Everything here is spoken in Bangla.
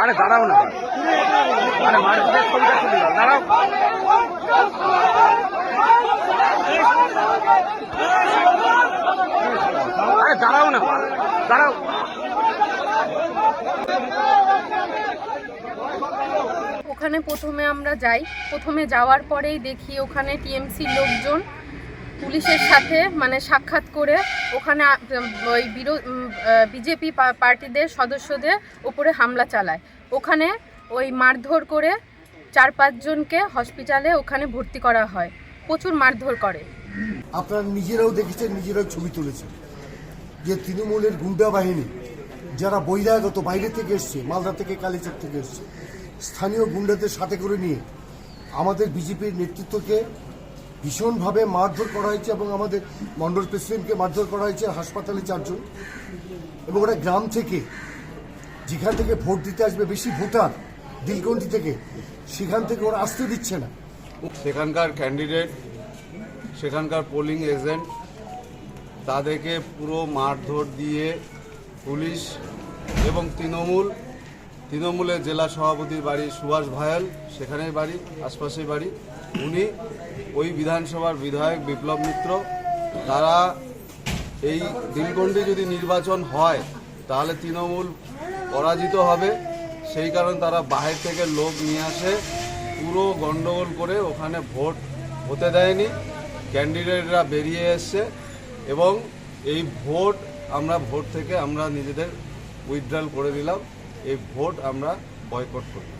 আরে দাঁড়াও না। আরে দাঁড়াও। আরে দাঁড়াও না। দাঁড়াও। ওখানে প্রথমে আমরা যাই। প্রথমে যাওয়ার পরেই দেখি ওখানে টিএমসি লোকজন। পুলিশের সাথে মানে সাক্ষাৎ করে ওখানে ওই বিজেপি পার্টিদের সদস্যদের ওপরে হামলা চালায়। ওখানে ওই মারধর করে চার পাঁচজনকে হসপিটালে ওখানে ভর্তি করা হয়। প্রচুর মারধর করে। আপনারা নিজেরাও দেখেছেন, নিজেরাও ছবি তুলেছেন যে তৃণমূলের গুন্ডা বাহিনী যারা বহিরাগত বাইরে থেকে এসছে, মালদা থেকে কালীচক থেকে এসছে, স্থানীয় গুন্ডাদের সাথে করে নিয়ে আমাদের বিজেপির নেতৃত্বকে ভীষণভাবে মারধর করা হয়েছে এবং আমাদের মন্ডল প্রেসিডেন্টকে মারধর করা হয়েছে হাসপাতালে চারজন। এবং ওরা গ্রাম থেকে যেখান থেকে ভোট দিতে আসবে, বেশি ভোটার দিলকন্ডি থেকে, সেখান থেকে ওরা আসতে দিচ্ছে না। সেখানকার ক্যান্ডিডেট সেখানকার পোলিং এজেন্ট তাদেরকে পুরো মারধর দিয়ে পুলিশ এবং তৃণমূল তৃণমূলের জেলা সভাপতির বাড়ি সুভাষ ভায়াল, সেখানেই বাড়ি, আশপাশেই বাড়ি। উনি ওই বিধানসভার বিধায়ক বিপ্লব মিত্র। তারা এই দিনগণ্ডে যদি নির্বাচন হয়, তাহলে তৃণমূল পরাজিত হবে। সেই কারণে তারা বাহির থেকে লোক নিয়ে আসে, পুরো গণ্ডগোল করে ওখানে ভোট হতে দেয়নি। ক্যান্ডিডেটরা বেরিয়ে এসছে এবং এই ভোট আমরা, ভোট থেকে আমরা নিজেদের উইথড্রল করে দিলাম। এই ভোট আমরা বয়কট করি।